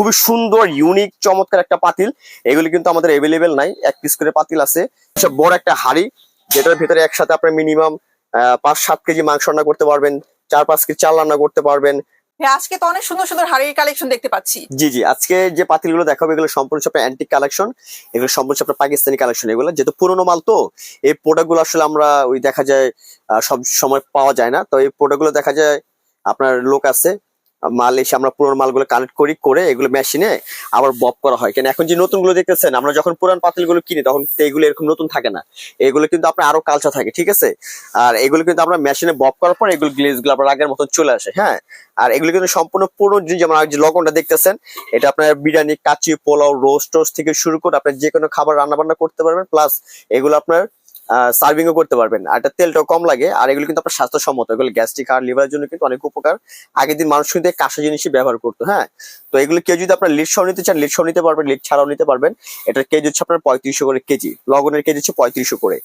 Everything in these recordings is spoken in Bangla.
খুবই সুন্দর ইউনিক চমৎকার একটা পাতিল। এগুলি কিন্তু আমাদের এভেলেবেল নাই এক পিস করে পাতিল আছে। আচ্ছা বড় একটা হাড়ি যেটার ভিতরে একসাথে আপনার মিনিমাম পাঁচ সাত কেজি মাংস রান্না করতে পারবেন চার পাঁচ কেজি চাল রান্না করতে পারবেন। আজকে তো অনেক সুন্দর সুন্দর হাড়ির কালেকশন দেখতে পাচ্ছি। জি জি আজকে যে পাতিলগুলো দেখাবো এগুলো সম্পূর্ণ আপনার অ্যান্টিক কালেকশন এগুলো সম্পূর্ণ হচ্ছে আপনার পাকিস্তানি কালেকশন এগুলো যেহেতু পুরোনো মাল তো এই প্রোডাক্টগুলো আসলে আমরা ওই দেখা যায় আহ, সব সময় পাওয়া যায় না। তো এই প্রোডাক্টগুলো দেখা যায় আপনার লোক আছে মাল এসে আমরা পুরোনো মালগুলো কালেক্ট করি, করে এগুলো মেশিনে আবার বপ করা হয়। কেন এখন যে নতুনগুলো দেখতেছেন, আমরা যখন পুরান পাতিলগুলো কিনি, তখন কিন্তু এগুলো এরকম নতুন থাকে না। এগুলো কিন্তু আপনার আরও কালচা থাকে, ঠিক আছে? আর এগুলো কিন্তু আমরা মেশিনে বপ করার পর এগুলো গ্লেজগুলো আবার আগের মতন চলে আসে হ্যাঁ? আর এগুলো কিন্তু সম্পূর্ণ পুরো যেমন যে লবণটা দেখতেছেন, এটা আপনার বিরিয়ানি কাচি পোলাও রোস্ট টোস্ট থেকে শুরু করে আপনার যে কোনো খাবার রান্না বান্না করতে পারবেন প্লাস এগুলো আপনার সার্ভিং করতে পারবেন। আর এটা তেলটাও কম লাগে, আর এগুলো কিন্তু আপনার স্বাস্থ্যসম্মত। এগুলো গ্যাস্ট্রিক আর লিভারের জন্য কিন্তু অনেক উপকার। আগের দিন মানুষ কিন্তু কাঁসা জিনিসই ব্যবহার করতো হ্যাঁ? তো এগুলো কেউ যদি আপনার লিড সহ নিতে চান লিড সহ নিতে পারবেন লিড ছাড়াও নিতে পারবেন। এটার কেজি হচ্ছে আপনার পঁয়ত্রিশশো করে কেজি। লগনের কেজি হচ্ছে পঁয়ত্রিশশো করে।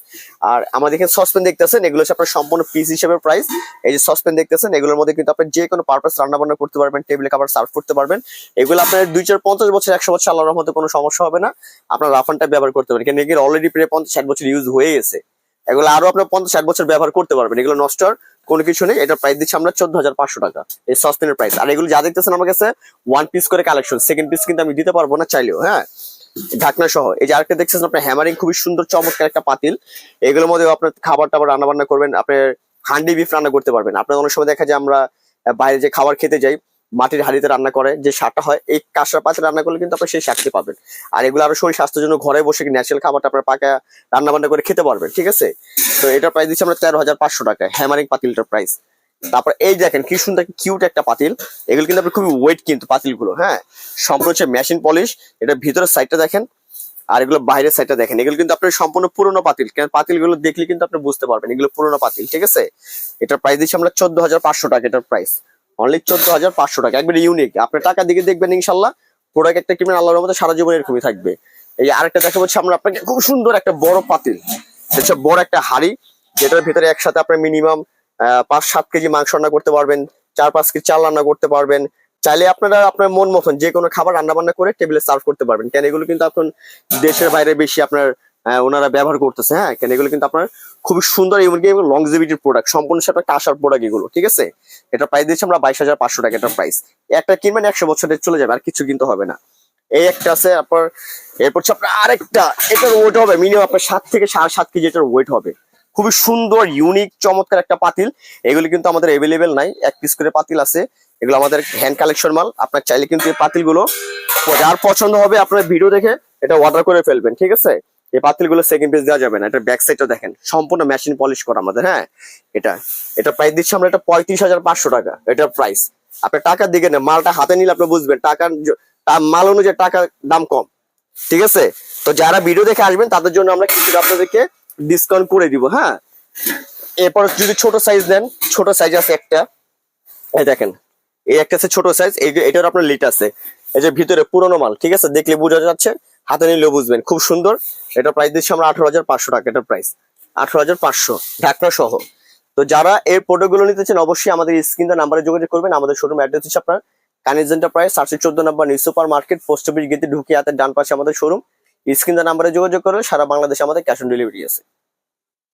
আর আমাদের এখানে সসপেন দেখতেছেন, এগুলো হচ্ছে আপনার সম্পূর্ণ পিস হিসেবে প্রাইস এই যে সসপেন দেখতেছেন, এগুলোর মধ্যে কিন্তু আপনি যে কোনো পারপাস রান্না বান্না করতে পারবেন টেবিলে খাবার সার্ভ করতে পারবেন। এগুলো আপনার দুই চার পঞ্চাশ বছর, একশো বছর আল্লাহর রহমতে কোনো সমস্যা হবে না। আপনার রাফানটা ব্যবহার করতে পারেন কেন এগুলো অলরেডি প্রায় পঞ্চাশ ষাট বছর ইউজ হয়ে গেছে। এগুলো আরও আপনার পঞ্চাশ ষাট বছর ব্যবহার করতে পারবেন। এগুলো নষ্ট কোনো কিছু নেই এটা প্রাইস দিচ্ছি আমরা চোদ্দ হাজার পাঁচশো টাকা, এই সসপেনের প্রাইস আর এগুলো যা দেখতেছেন আমার কাছে ওয়ান পিস করে কালেকশন সেকেন্ড পিস কিন্তু আমি দিতে পারব না চাইলেও হ্যাঁ? ঢাকনা সহ, এই যে আরেকটা দেখছেন আপনার হ্যামারিং খুবই সুন্দর, চমৎকার একটা পাতিল। এগুলোর মধ্যে আপনার খাবার টাবার রান্না বান্না করবেন, আপনার হান্ডি বিফ রান্না করতে পারবেন। আপনার অনেক সময় দেখা যায় আমরা বাইরে যে খাবার খেতে যাই মাটির হাড়িতে রান্না করে, যে স্বাদটা হয়, এই কাঁচা পাতে রান্না করলে কিন্তু আপনি সেই স্বাদটি পাবেন। আর এগুলো আরও শরীর স্বাস্থ্যের জন্য ঘরে বসে ন্যাচারাল খাবারটা আপনার পাকা রান্না বান্না করে খেতে পারবেন, ঠিক আছে? তো এটার প্রাইস দিচ্ছি আমরা তেরো হাজার পাঁচশো টাকা হ্যামারিং পাতিলটার প্রাইস তারপর এই দেখেন কি সুন্দর কিউট একটা পাতিল। এগুলো কিন্তু আপনার খুবই ওয়েট কিন্তু পাতিলগুলো হ্যাঁ? সম্পূর্ণ হচ্ছে মেশিন পলিশ এটা ভিতরের সাইডটা দেখেন, আর এগুলো বাইরের সাইডটা দেখেন। এগুলো কিন্তু আপনার সম্পূর্ণ পুরোনো পাতিল, কেন পাতিলগুলো দেখলে কিন্তু আপনি বুঝতে পারবেন, এগুলো পুরোনো পাতিল, ঠিক আছে? এটার প্রাইস দিচ্ছি আমরা চোদ্দ হাজার পাঁচশো টাকা এটার প্রাইস অনলি চোদ্দ হাজার পাঁচশো টাকা, একবারে ইউনিক আপনার টাকা দিকে দেখবেন ইনশাল্লাহ প্রোডাক্ট একটা কিনবেন, আল্লাহর মধ্যে সারা জীবন এরকমই থাকবে। এই আরেকটা দেখা হচ্ছে আমরা আপনাকে খুব সুন্দর একটা বড় পাতিল। হচ্ছে বড় একটা হাড়ি, যেটার ভিতরে একসাথে আপনার মিনিমাম পাঁচ সাত কেজি মাংস রান্না করতে পারবেন চার পাঁচ কেজি চাল রান্না করতে পারবেন। চাইলে আপনারা আপনার মন মতন যে কোনো খাবার রান্না বান্না করে টেবিলে সার্ভ করতে পারবেন। কেন এগুলো কিন্তু এখন দেশের বাইরে বেশি আপনার ওনারা ব্যবহার করতেছে হ্যাঁ? কেন এগুলো কিন্তু আপনার খুবই সুন্দর এমনকি লংজিভিটির প্রোডাক্ট সম্পূর্ণ সাথে কাঁসার প্রোডাক্ট এগুলো, ঠিক আছে? এটা প্রাইস দিচ্ছি আমরা বাইশ হাজার পাঁচশো টাকা এটার প্রাইস একটা কিনবেন, একশো বছরের চলে যাবে, আর কিছু কিনতে হবে না। এই একটা আছে, আপনার, এরপর হচ্ছে আপনার আরেকটা, এটার ওয়েট হবে মিনিমাম আপনার সাত থেকে সাড়ে সাত কেজি এটার ওয়েট হবে। খুবই সুন্দর ইউনিক চমৎকার একটা পাতিল। এগুলি কিন্তু আমাদের এভেলেবেল নাই, এক পিস করে পাতিল আছে। এগুলো আমাদের হ্যান্ড কালেকশন মাল, আপনার চাইলে কিন্তু এই পাতিলগুলো, যার পছন্দ হবে আপনার ভিডিও দেখে, এটা অর্ডার করে ফেলবেন, ঠিক আছে? এই পাতিলগুলো সেকেন্ড পিস দেওয়া যাবে না, এটা ব্যাক সাইডটা দেখেন, সম্পূর্ণ মেশিন পলিশ করা আমাদের হ্যাঁ? এটা এটা প্রাইস দিচ্ছি আমরা, এটা পঁয়ত্রিশ হাজার পাঁচশো টাকা, এটার প্রাইস আপনার টাকার দিকে না মালটা হাতে নিলে আপনি বুঝবেন, টাকার মাল অনুযায়ী টাকার দাম কম, ঠিক আছে? তো যারা ভিডিও দেখে আসবেন, তাদের জন্য আমরা কিছু আপনাদেরকে ডিসকাউন্ট করে দিব হ্যাঁ? এরপর যদি ছোট সাইজ দেন ছোট সাইজ আছে একটা, এই দেখেন, এই একটা আছে ছোট সাইজ এটার আপনার লিট আছে, এই যে ভিতরে পুরোনো মাল, ঠিক আছে? দেখলে বোঝা যাচ্ছে হাতে নিলেও বুঝবেন, খুব সুন্দর। এটা প্রাইস দিচ্ছি আমরা আঠারো হাজার পাঁচশো টাকা, এটার প্রাইস আঠারো হাজার পাঁচশো, ঢাকনা সহ। তো যারা এই প্রোডাক্টগুলো নিতে চান, অবশ্যই আমাদের স্ক্রিন নাম্বারে যোগাযোগ করবেন। আমাদের শোরুম অ্যাড্রেস হচ্ছে আপনার কানিজ এন্টারপ্রাইজ সাতশো চোদ্দ number new super market post office গেতে ঢুকিয়ে হাতের ডান পাশে আমাদের শোরুম স্ক্রিন নাম্বারে যোগাযোগ করবেন, সারা বাংলাদেশে আমাদের ক্যাশ অন ডেলিভারি আছে।